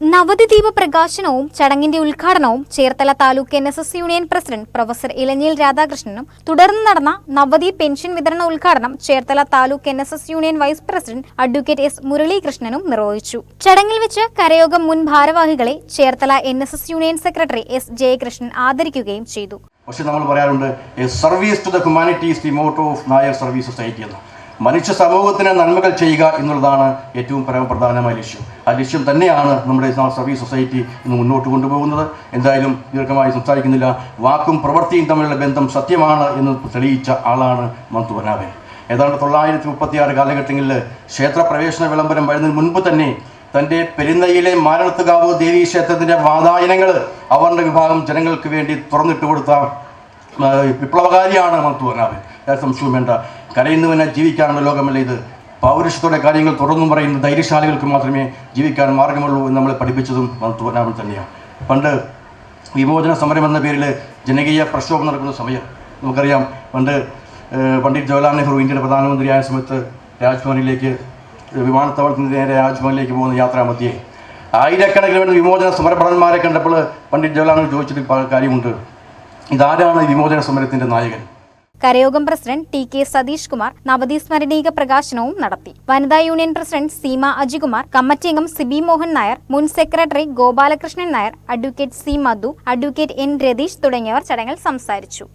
നവതിദ്വീപ് പ്രകാശനവും ചടങ്ങിന്റെ ഉദ്ഘാടനവും Cherthala taluk N S S union president professor Elanjil രാധാകൃഷ്ണനും തുടർന്ന് നടന്ന നവതി പെൻഷൻ വിതരണ ഉദ്ഘാടനം Cherthala taluk N S S union vice president advocate S മുരളീകൃഷ്ണനും നിർവഹിച്ചു. ചടങ്ങിൽ വെച്ച് കരയോഗം മുൻ ഭാരവാഹികളെ Cherthala N S S union secretary S Jayakrishnan ആദരിക്കുകയും ചെയ്തു. പക്ഷെ നമ്മൾ പറയാറുണ്ട് service to the humanities the motto of Nair service society എന്ന്. മനുഷ്യ സമൂഹത്തിന് നന്മകൾ ചെയ്യുക എന്നുള്ളതാണ് ഏറ്റവും പരമപ്രധാനമായ ലക്ഷ്യം. ആ ലക്ഷ്യം തന്നെയാണ് നമ്മുടെ സർവീസ് സൊസൈറ്റി ഇന്ന് മുന്നോട്ട് കൊണ്ടുപോകുന്നത്. എന്തായാലും ദീർഘമായി സംസാരിക്കുന്നില്ല. വാക്കും പ്രവൃത്തിയും തമ്മിലുള്ള ബന്ധം സത്യമാണ് എന്ന് തെളിയിച്ച ആളാണ് മന്തു വനാഭൻ. ഏതാണ്ട് തൊള്ളായിരത്തി മുപ്പത്തിയാറ് കാലഘട്ടങ്ങളിൽ ക്ഷേത്രപ്രവേശന വിളംബരം വരുന്നതിന് മുൻപ് തന്നെ തന്റെ പെരുന്നയിലെ മാരണത്തുകാവ് ദേവീ ക്ഷേത്രത്തിന്റെ വാതായനങ്ങൾ അവരുടെ വിഭാഗം ജനങ്ങൾക്ക് വേണ്ടി തുറന്നിട്ട് കൊടുത്ത വിപ്ലവകാരിയാണ് വനാഭൻ സംശയം വേണ്ട. കരയുന്നവനെ ജീവിക്കാനുള്ള ലോകമല്ല ഇത്? പൗരുഷത്തോടെ കാര്യങ്ങൾ തുറന്നു പറയുന്ന ധൈര്യശാലികൾക്ക് മാത്രമേ ജീവിക്കാൻ മാർഗമുള്ളൂ എന്ന് നമ്മളെ പഠിപ്പിച്ചതും മന്തു വനാഭൻ തന്നെയാണ്. പണ്ട് വിമോചന സമരം എന്ന പേരിൽ ജനകീയ പ്രക്ഷോഭം നടക്കുന്ന സമയം നമുക്കറിയാം. പണ്ട് പണ്ഡിറ്റ് ജവഹർലാൽ നെഹ്റു ഇന്ത്യയുടെ പ്രധാനമന്ത്രിയായ സമയത്ത് രാജ്ഭവനിലേക്ക് വിമാനത്താവളത്തിന് നേരെ രാജ്ഭവനിലേക്ക് പോകുന്ന യാത്രാമധ്യേ ആയിരക്കണക്കിന് വേണ്ട വിമോചന സമരഭടന്മാരെ കണ്ടപ്പോൾ പണ്ഡിറ്റ് ജവഹർലാൽ നെഹ്റു ചോദിച്ചിട്ട് കാര്യമുണ്ട്. ഇതാരാണ് വിമോചന സമരത്തിന്റെ നായകൻ? കരയോഗം president T K Satheesh Kumar നവതി സ്മരണീക പ്രകാശനവും നടത്തി. വനിതാ union president Seema Ajikumar committee അംഗം സിബി മോഹൻ നായർ മുൻ secretary Gopalakrishnan Nair advocate C Madhu advocate N Ratheesh തുടങ്ങിയവർ ചടങ്ങിൽ സംസാരിച്ചു.